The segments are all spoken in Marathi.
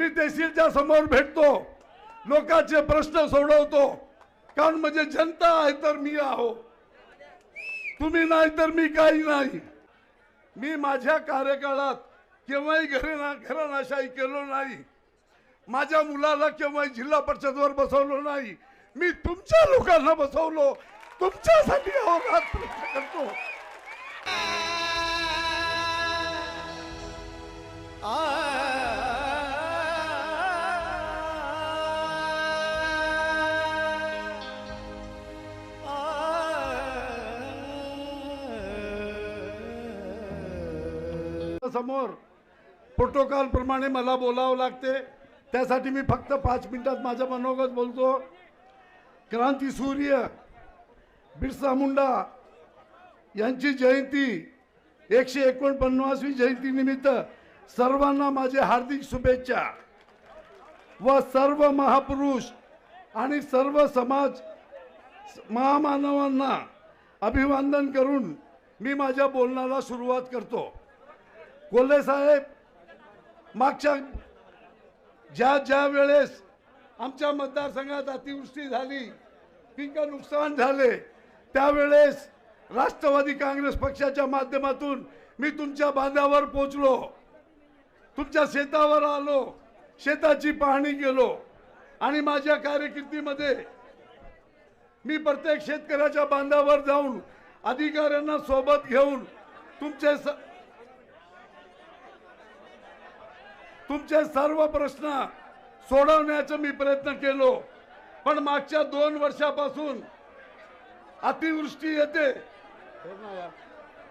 मी तहसीलच्या समोर भेटतो. लोकांचे प्रश्न सोडवतो. कारण म्हणजे जनता आहे तर मी आहो. तुम्ही नाही तर मी काही नाही. मी माझ्या कार्यकाळात केव्हाही घरे घरानाशाही केलो नाही. माझ्या मुलाला केव्हाही जिल्हा परिषदवर बसवलो नाही. मी तुमच्या लोकांना बसवलो. तुमच्यासाठी अवघात प्रश्न करतो. समोर. प्रोटोकॉलप्रमाणे मला बोलावं लागते. त्यासाठी मी फक्त पाच मिनिटात माझ्या मनोगत बोलतो. क्रांती सूर्य बिरसा मुंडा यांची जयंती एकशे एकोणपन्नासवी जयंतीनिमित्त सर्वांना माझे हार्दिक शुभेच्छा. व सर्व महापुरुष आणि सर्व समाज महामानवांना अभिवादन करून मी माझ्या बोलण्याला सुरुवात करतो. कोल्हे साहेब मागच्या ज्या ज्या वेळेस आमच्या मतदारसंघात अतिवृष्टी झाली पिकं नुकसान झाले त्यावेळेस राष्ट्रवादी काँग्रेस पक्षाच्या माध्यमातून मी तुमच्या बांधावर पोचलो तुमच्या शेतावर आलो शेताची पाहणी केलो आणि माझ्या कार्यकिर्दीमध्ये मी प्रत्येक शेतकऱ्याच्या बांधावर जाऊन अधिकाऱ्यांना सोबत घेऊन तुमचे स- तुमचे सर्व प्रश्न सोडवण्याचा मी प्रयत्न केलो. पण मागच्या दोन वर्षापासून अतिवृष्टी येते.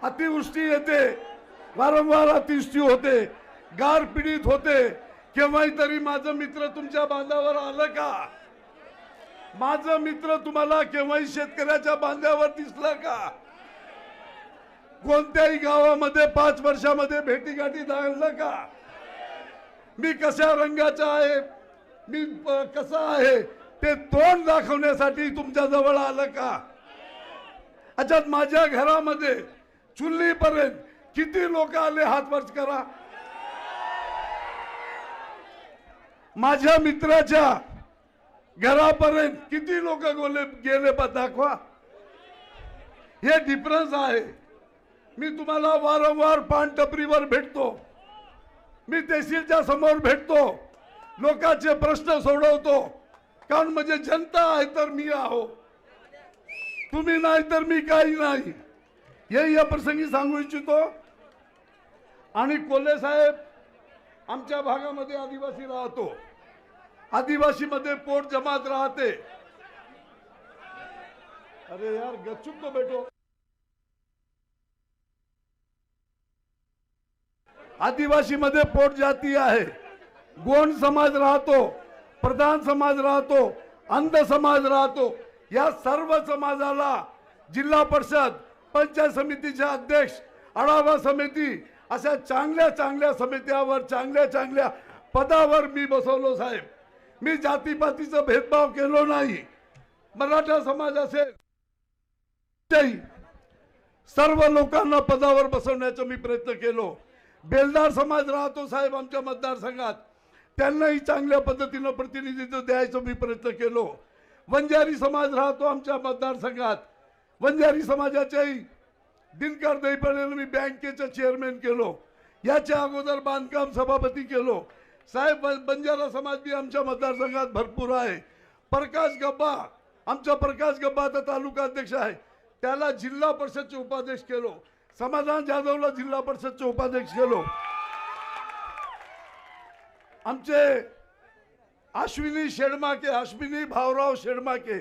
अतिवृष्टी येते. वारंवार अतिवृष्टी होते. गार पीडित होते. केव्हाही तरी माझं मित्र तुमच्या बांधावर आलं का? माझं मित्र तुम्हाला केव्हाही शेतकऱ्याच्या बांधावर दिसलं का? कोणत्याही गावामध्ये पाच वर्षामध्ये भेटीगाठी झालं का? मी कशा रंगाचा आहे? मी कसा आहे? ते तोंड दाखवण्यासाठी तुमच्या जवळ आलं का? अच्छा माझ्या घरामध्ये चुल्लीपर्यंत किती लोक आले? हात वर्ष करा. माझ्या मित्राच्या घरापर्यंत किती लोक गोले गेले दाखवा. हे डिफरन्स आहे. मी तुम्हाला वारंवार पानटपरीवर भेटतो. मी तहसीलच्या समोर भेटतो. लोकांचे प्रश्न सोडवतो. कारण म्हणजे जनता आहे तर मी आहो. तुम्ही नाही तर मी काही नाही. हे या प्रसंगी सांगू इच्छितो. आणि कोल्हे साहेब आमच्या भागामध्ये आदिवासी राहतो. आदिवासी मध्ये पोट जमात राहते. अरे यार गच्चूक तो बेटो. आदिवासी मध्ये पोट जाती आहे. गोंड समाज राहतो प्रधान समाज राहतो अंध समाज राहतो. या सर्व समाजाला जिल्हा परिषद पंचायत समितीचे अध्यक्ष आढावा समिती अशा चांगल्या चांगल्या समित्यावर चांगल्या चांगल्या पदावर मी बसवलो साहेब. मी जातीपातीचा भेदभाव केलो नाही. मराठा समाज असेल तेही सर्व लोकांना पदावर बसवण्याचा मी प्रयत्न केलो. बेलदार समाज राहतो साहेब आमच्या मतदारसंघात. त्यांनाही चांगल्या पद्धतीनं प्रतिनिधित्व द्यायचं मी प्रयत्न केलो. वंजारी समाज राहतो आमच्या मतदारसंघात. वंजारी समाजाच्याही दिनकर दैपणेला मी बँकेचं चेअरमॅन केलो. याच्या अगोदर बांधकाम सभापती केलो. साहेब बंजारा समाज बी आमच्या मतदारसंघात भरपूर आहे. प्रकाश गब्बा आमचा प्रकाश गब्बा आता तालुका अध्यक्ष आहे. त्याला जिल्हा परिषदचे उपाध्यक्ष केलो. समाधान जाधवला जिल्हा परिषदचे उपाध्यक्ष केलो आमचे अश्विनी शेडमाके अश्विनी भाऊराव शेडमाके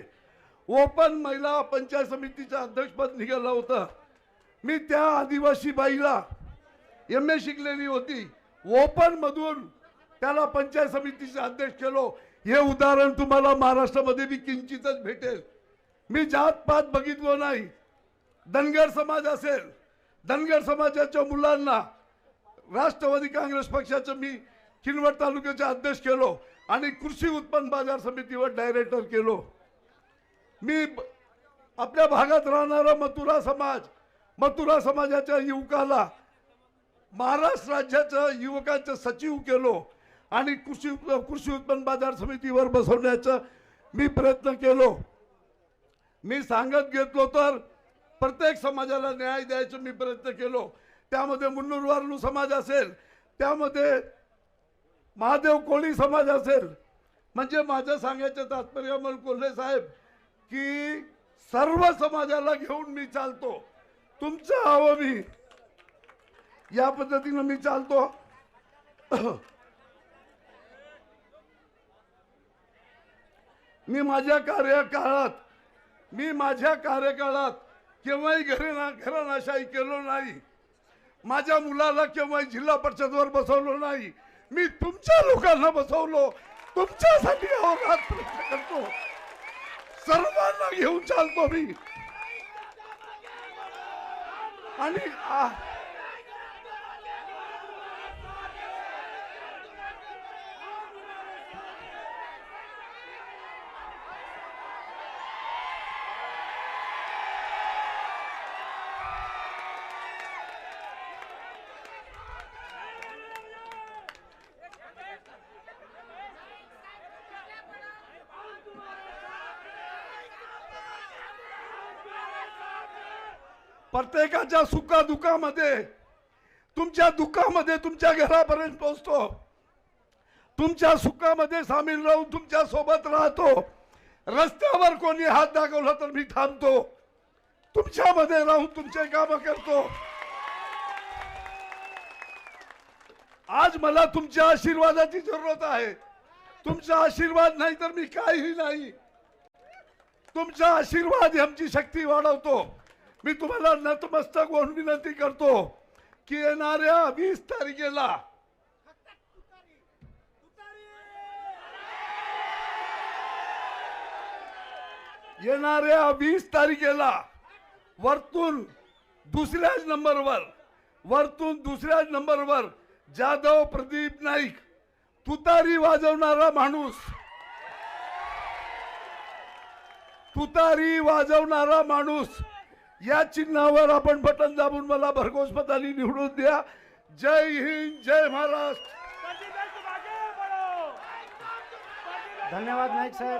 ओपन महिला पंचायत समितीचं अध्यक्षपद निघालं होतं. मी त्या आदिवासी बाईला एम ए शिकलेली होती. ओपन मधून त्याला पंचायत समितीचे अध्यक्ष केलो. हे उदाहरण तुम्हाला महाराष्ट्रामध्ये बी किंचितच भेटेल. मी जात पात बघितलो नाही. धनगर समाज असेल धनगर समाजाच्या मुलांना राष्ट्रवादी काँग्रेस पक्षाचं मी किनवट तालुक्याचे अध्यक्ष केलो आणि कृषी उत्पन्न बाजार समितीवर डायरेक्टर केलो. मी आपल्या भागात राहणारा मथुरा समाज मथुरा समाजाच्या युवकाला महाराष्ट्र राज्याचं युवकांचं सचिव केलो आणि कृषी कृषी उत्पन्न बाजार समितीवर बसवण्याचं मी प्रयत्न केलो. मी सांगत घेतलो तर प्रत्येक समाजाला न्याय द्यायचा मी प्रयत्न केलो. त्यामध्ये मुन्नुरवारणू समाज असेल त्यामध्ये महादेव कोळी समाज असेल. म्हणजे माझं सांगायचं तात्पर्य अमोल कोल्हे साहेब की सर्व समाजाला घेऊन मी चालतो. तुमचं हवं मी. या पद्धतीनं मी चालतो. मी माझ्या कार्यकाळात मी माझ्या कार्यकाळात केव्हाही घरी ना घरानाशाही केलो नाही. माझ्या मुलाला केव्हाही जिल्हा परिषदवर बसवलो नाही. मी तुमच्या लोकांना बसवलो. तुमच्यासाठी अवघात प्रयत्न करतो. सर्वांना घेऊन चालतो मी. आणि प्रत्येकाच्या सुखादुखामध्ये तुमच्या दुःखामध्ये तुमच्या घरापर्यंत पोहोचतो. तुमच्या सुखामध्ये सामील राहून तुमच्यासोबत राहतो. रस्त्यावर कोणी हात दाखवला तर मी थांबतो. तुमच्यामध्ये राहून तुमचे काम करतो. आज मला तुमच्या आशीर्वादाची जरूरत आहे. तुमचा आशीर्वाद नाही तर मी काहीही नाही. तुमचा आशीर्वाद आमची शक्ती वाढवतो. मी तुम्हाला नतमस्तक होऊन विनंती करतो की येणाऱ्या वीस तारखेला येणाऱ्या वीस तारखेला वरतून दुसऱ्याच नंबरवर वरतून दुसऱ्याच नंबरवर जाधव प्रदीप नाईक तुतारी वाजवणारा माणूस. तुतारी वाजवणारा माणूस. या चिन्हावर आपण बटन दाबून मला भरघोस मताने निवडून द्या. जय हिंद जय महाराष्ट्र. धन्यवाद नाईक साहेब.